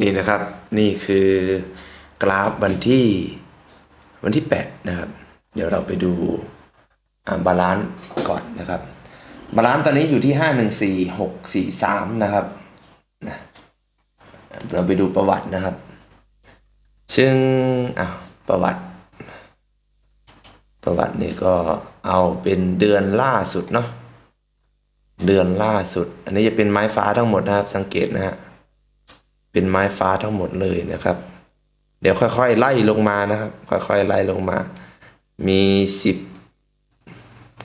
นี่นะครับนี่คือกราฟวันที่วันที่ 8 นะครับ เดี๋ยวเราไปดูบาลานซ์ก่อนนะครับ บาลานซ์ตอนนี้อยู่ที่ 5 1 4 6 4 3 นะครับนะเราไปดูประวัตินะครับ ซึ่งอะประวัติ ประวัตินี่ก็เอาเป็นเดือนล่าสุดเนาะเดือนล่าสุด อันนี้จะเป็นไม้ฟ้าทั้งหมดนะครับสังเกตนะฮะ เป็นไม้ฟ้าทั้งหมดเลยนะครับ เดี๋ยวค่อยๆไล่ลงมานะครับ ค่อยๆไล่ลงมา มีสิบ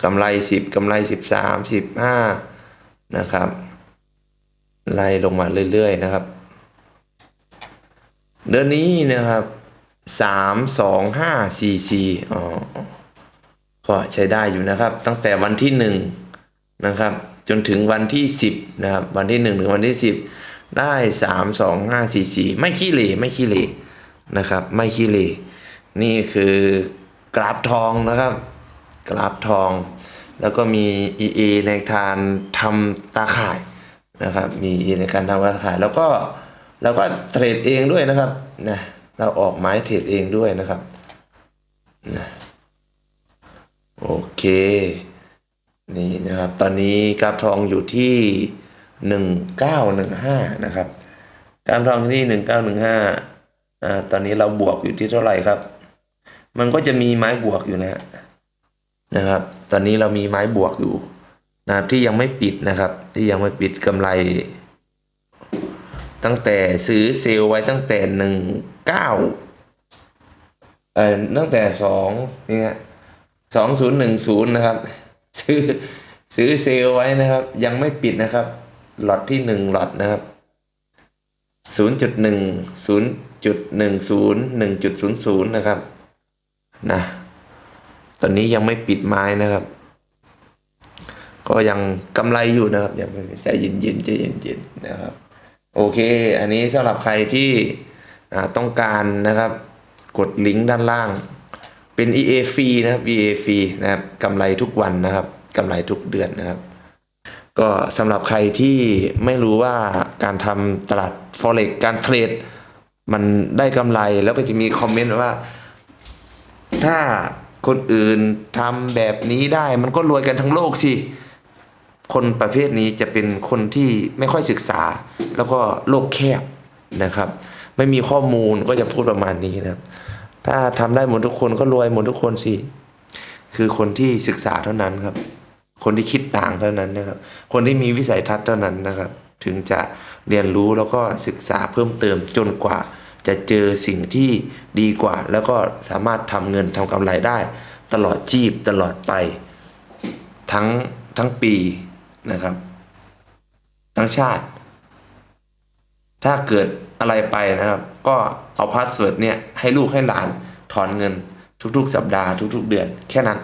กำไรสิบกำไรสิบสามสิบห้านะครับ ไล่ลงมาเรื่อยๆนะครับ เดือนนี้นะครับสามสองห้าสี่สี่อ๋อก็ใช้ได้อยู่นะครับ ตั้งแต่วันที่หนึ่งนะครับ จนถึงวันที่สิบนะครับ วันที่หนึ่งถึงวันที่สิบ ได้สามสองห้าสี่สี่ไม่ขี้เหร่ไม่ขี้เหร่นะครับ ไม่ขี้เหร่นี่คือกราฟทองนะครับ กราฟทอง แล้วก็มี EA ในการทำตาข่ายนะครับ มี EA ในการทำตาข่าย แล้วก็เราก็เทรดเองด้วยนะครับนะเราออกไม้เทรดเองด้วยนะครับนะโอเค นี่นะครับ ตอนนี้กราฟทองอยู่ที่ หนึ่งเก้าหนึ่งห้านะครับ กาฟทองที่หนึ่งเก้าหนึ่งห้าอ่าตอนนี้เราบวกอยู่ที่เท่าไหร่ครับ มันก็จะมีไม้บวกอยู่นะฮะนะครับ ตอนนี้เรามีไม้บวกอยู่นะที่ยังไม่ปิดนะครับ ที่ยังไม่ปิดกำไร ตั้งแต่ซื้อเซลล์ไว้ตั้งแต่หนึ่งเก้าเอ่อตั้งแต่สองนี่ยสองศูนย์หนึ่งศูนย์นะครับ ซื้อซื้อเซลล์ไว้นะครับ ยังไม่ปิดนะครับ หลอตที่หนึ่งหลอตนะครับศูนย์จุดหนึ่งศูนย์จุดหนึ่งศูนย์หนึ่งจุดศูนย์ศูนย์นะครับนะตอนนี้ยังไม่ปิดไม้นะครับ ก็ยังกำไรอยู่นะครับยังใจเย็นๆใจเย็นๆนะครับ โอเค อันนี้สำหรับใครที่ต้องการนะครับ กดลิงก์ด้านล่าง เป็น EA ฟรีนะครับ EA ฟรีนะครับกำไรทุกวันนะครับกำไรทุกเดือนนะครับ ก็สำหรับใครที่ไม่รู้ว่าการทำตลาด forex การเทรด มันได้กำไรแล้วก็จะมีคอมเมนต์ว่า ถ้าคนอื่นทำแบบนี้ได้มันก็รวยกันทั้งโลกสิ คนประเภทนี้จะเป็นคนที่ไม่ค่อยศึกษา แล้วก็โลกแคบนะครับ ไม่มีข้อมูลก็จะพูดประมาณนี้นะครับ ถ้าทำได้หมดทุกคนก็รวยหมดทุกคนสิ คือคนที่ศึกษาเท่านั้นครับ คนที่คิดต่างเท่านั้นนะครับ คนที่มีวิสัยทัศน์เท่านั้นนะครับ ถึงจะเรียนรู้แล้วก็ศึกษาเพิ่มเติมจนกว่า จะเจอสิ่งที่ดีกว่า แล้วก็สามารถทำเงินทำกำไรได้ ตลอดชีพตลอดไป ทั้งทั้งปีนะครับ ทั้งชาติ ถ้าเกิดอะไรไปนะครับ ก็เอาพาสเวิร์ดเนี่ยให้ลูกให้หลานถอนเงินทุกๆ สัปดาห์ทุก ๆ เดือนแค่นั้น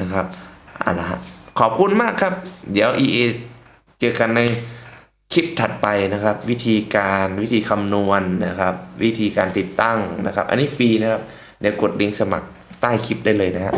นะครับเอาละฮะ ขอบคุณมากครับ เดี๋ยว EA เจอกันในคลิปถัดไปนะครับ วิธีการวิธีคำนวณนะครับ วิธีการติดตั้งนะครับ อันนี้ฟรีนะครับ เดี๋ยวกดลิงก์สมัครใต้คลิปได้เลยนะครับ